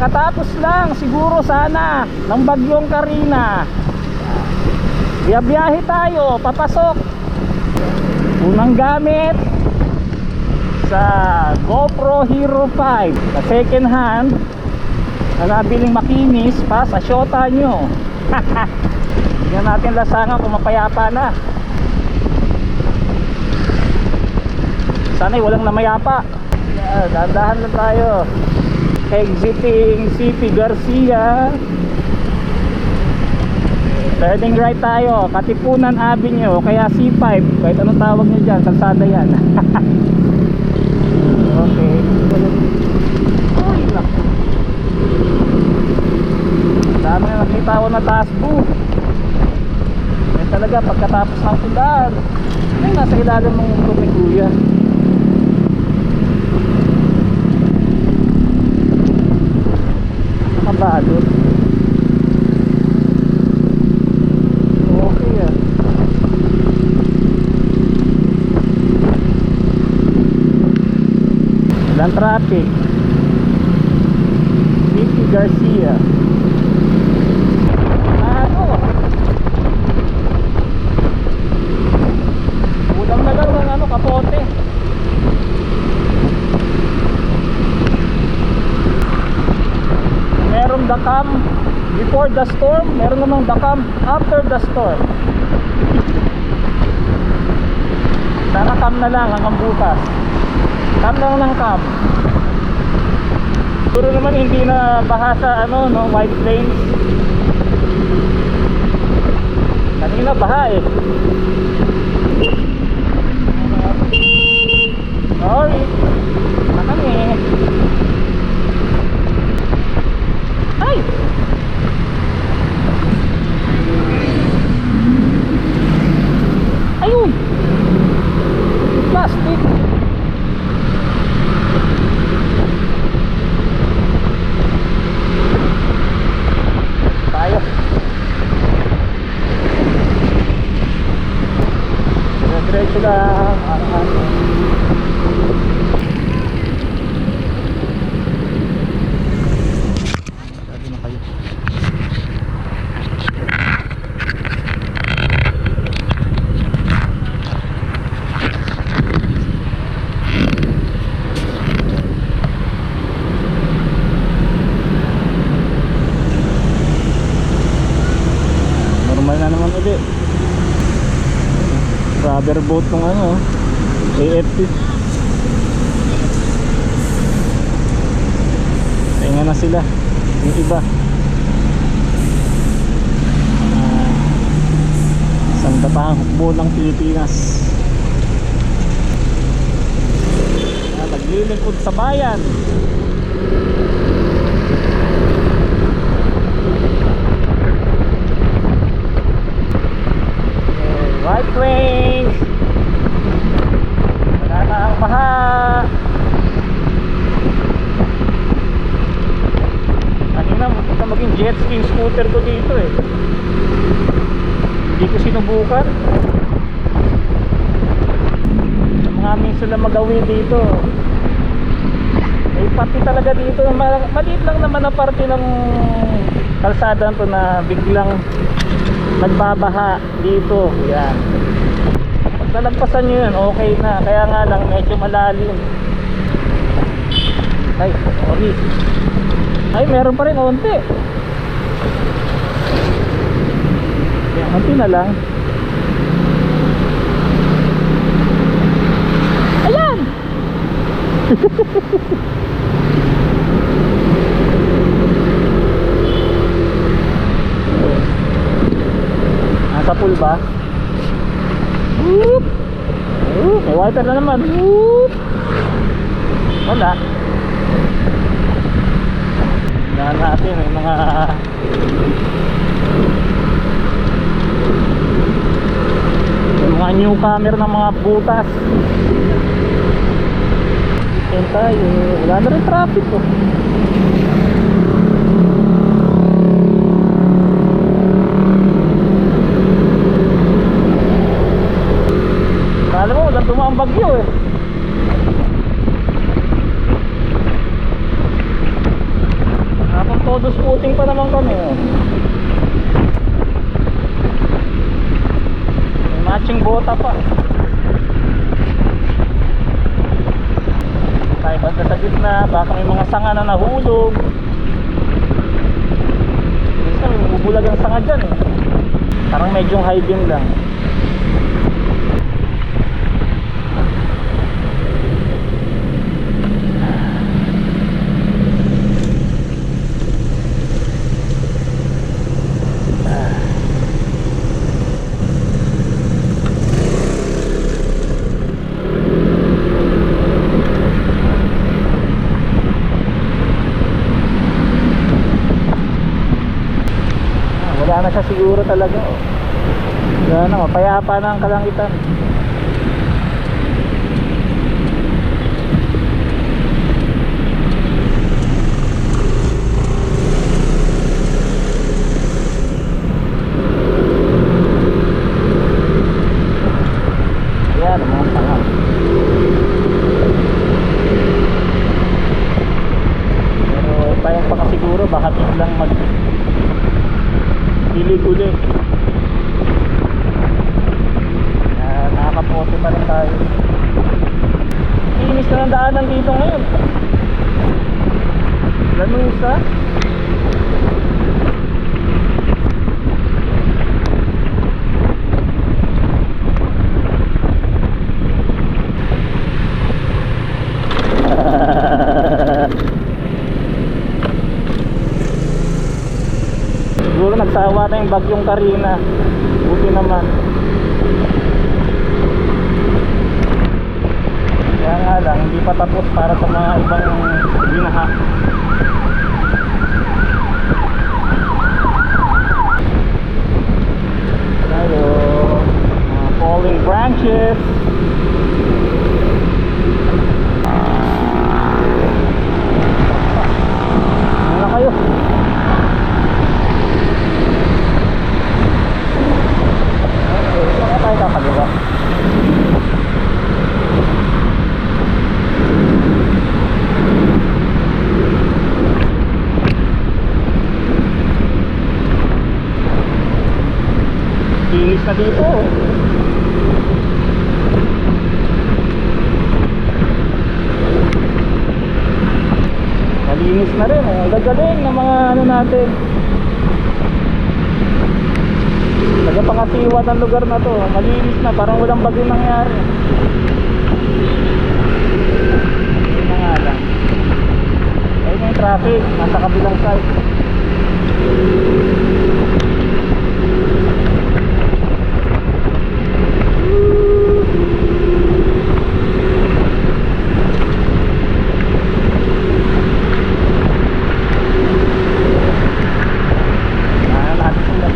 kakatapos lang siguro sana ng bagyong Karina. Biyabiyahe tayo papasok. Unang gamit sa GoPro Hero 5 sa second hand na nabiling makinis pa sa Shota nyo. Tingnan natin lasangan kung mapayapa na. Sana'y walang namayapa. Yeah, Dahan-dahan lang tayo Exiting CP Garcia. Turning right tayo Katipunan Avenue Kaya C5 Kahit anong tawag nyo dyan Kalsada yan. Okay. Uy Dami na nakita ko na taas po Yan talaga pagkatapos ng ulan Ay nasa ilalim ng tubig kuya Nakabalot Okay ah. Walang traffic. Vicky Garcia Ano? Kulang na lang ng ano, kapote Merong dakam before the storm Meron namang dakam. After the storm. Sana cam na lang hanggang bukas. Cam lang ng cam Siguro naman hindi na baha sa ano, no, White Plains. Kanina baha eh. Sorry Na kami Ay! Ayun! Plastic! Tayo! Diretso lang Ano-ano. Sabi na kayo. Normal na naman ulit. Rubber boat ng ano, AFP. Pahinga na sila. Yung iba. Ah, isang batang hukbo ng Pilipinas. Ah, naglilingkod sa bayan. Okay, Right wings. Wala na ang baha. Kanina muntik na maging jet ski yung scooter ko dito eh. Hindi ko sinubukan. Lang magawin dito. May pati talaga dito. Ma- Maliit lang naman na parte ng kalsada to na biglang nagbabaha dito. Yan. Pag nalagpasan nyo yun, okay na. Kaya nga lang, medyo malalim. Ay, sorry. Ay, meron pa rin onti. Onti na lang. Ayan! Nasa pool ba? Whoop! Whoop! May wiper na naman. Whoop! Wala. Tingnan natin may mga may mga newcomer ng mga butas. Yan tayo. Wala na rin traffic oh. Kala mo, walang tumaang bagyo eh. Halos puting pa naman kami. Oh. May matching bota pa. Tayo gitna, baka may mga sanga na nahulog. Minsan, bubulag ang sanga dyan eh. Parang medyo high beam lang. Ah, wala na siya siguro talaga. oh. Wala na, mapayapa na ang kalangitan. Yan, ang mga tanga. Pero payang pa ka siguro, baka biglang mag Hilig uli. Ah, nakakapote pa lang tayo. Inis na ng daanan dito ngayon. Lanusa. Siguro nagsawa na yung bagyong Karina. Buti naman. Kaya nga lang, hindi pa tapos para sa mga ibang binaha. Tayo, mga falling branches. Ano na kayo? Saan tayo kakaliwa? Kinis na dito. Malinis na rin. eh. Ang gagaling ng mga ano natin. Nagapangasiwa ng lugar na to. Malinis na, parang walang bagyo nangyari. Yun na nga lang. Ayun yung traffic, nasa kabilang side. Kaya natin sila.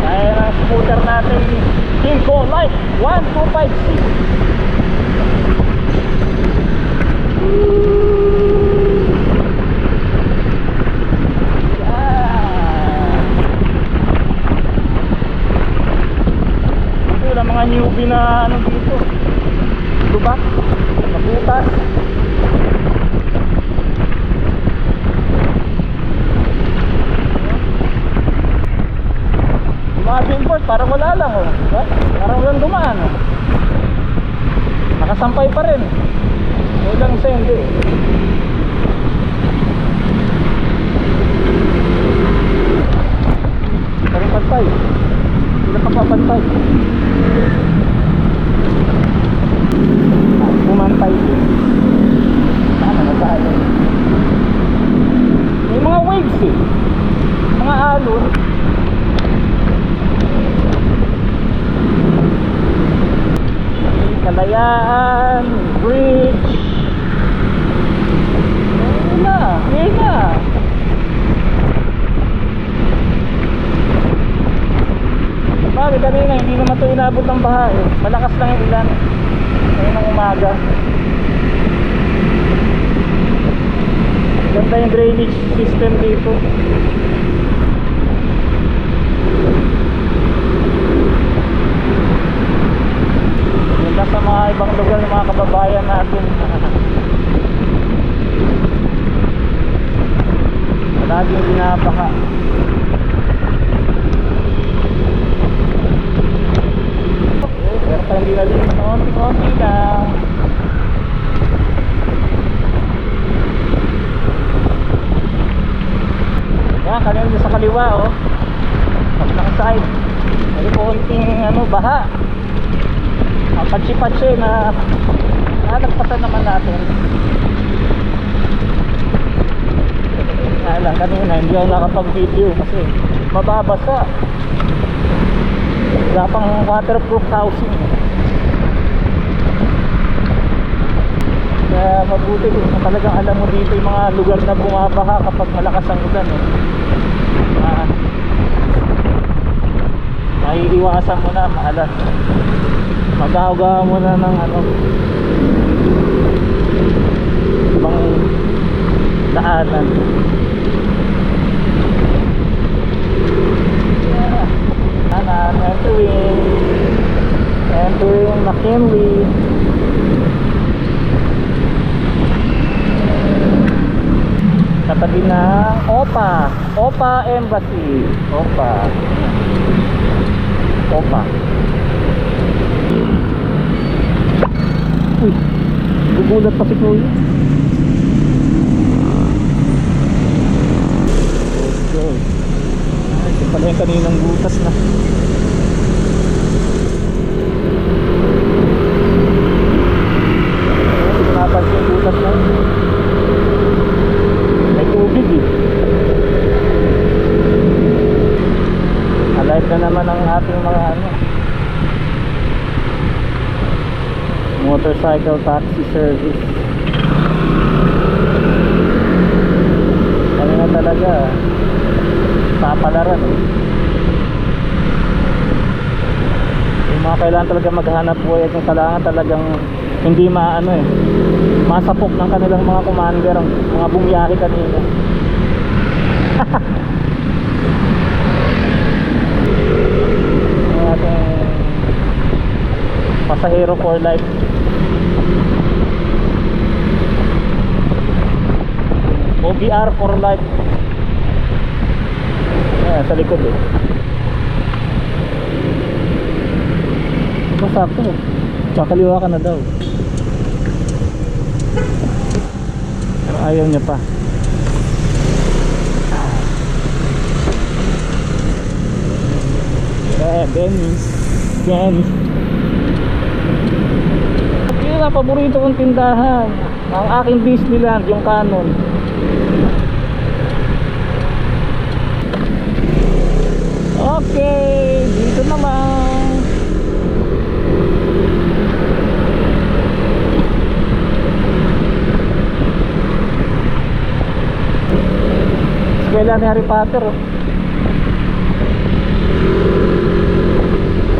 Kaya ng scooter natin Kimco Light 1256 Ito lang mga newbie na ano dito Lubak Nabutas Yung mga billboard parang wala lang oh. Diba? Parang walang dumaan oh. Nakasampay pa rin Yung lang isa hindi eh. Parang pantay Hindi na kapapantay Ah, Pumantay din Sana na tayo May mga waves eh Mga alon Kalayaan, bridge. Ayun na, ayun na. Sabi kanina, hindi naman ito inabot ng baha eh. Malakas lang yung ulan. Ngayon ng umaga. Ganda yung drainage system dito. Ganda sa mga ibang lugar ng mga kababayan natin. yung binabaha. Hindi nalinis. Konti-konti lang. Yan, kanina sa kaliwa, oh. Kabilang side. May konting, ano, baha. Ah, Patsi-patsi na nalagpasan naman natin. Kaya lang kanina, hindi ako nakapag-video kasi mababasa. Wala pang waterproof housing. Kaya mabuti kung talagang alam mo dito yung mga lugar na bumabaha kapag malakas ang ulan. Eh. Ah, maiiwasan mo na maalas. Mag-ahogahan mo na ng ano ibang daanan. Yeah. I'm entering entering McKinley. Katabi ng OPA. OPA Embassy. OPA. OPA. Uy, gugulat pa si Chloe. Ay, pala yung kaninang butas na. Hindi ko napansin yung butas na. May tubig eh. Alive na naman ang ating mga ano. Motorcycle taxi service. Ano na talaga papalaran eh. Yung mga kailangan talaga maghanap buhay at yung kailangan talagang hindi maano eh masapok ng kanilang mga commander ang mga bumiyahe kanina pasahero for life OBR for life. Ayan, sa likod eh. Masakto eh. Kakaliwa ka na daw. Pero ayaw niya pa. Eh Dennis. Dennis. Na paborito kong tindahan ang aking Disneyland yung Canon okay dito naman Eskwela ni Harry Potter oh.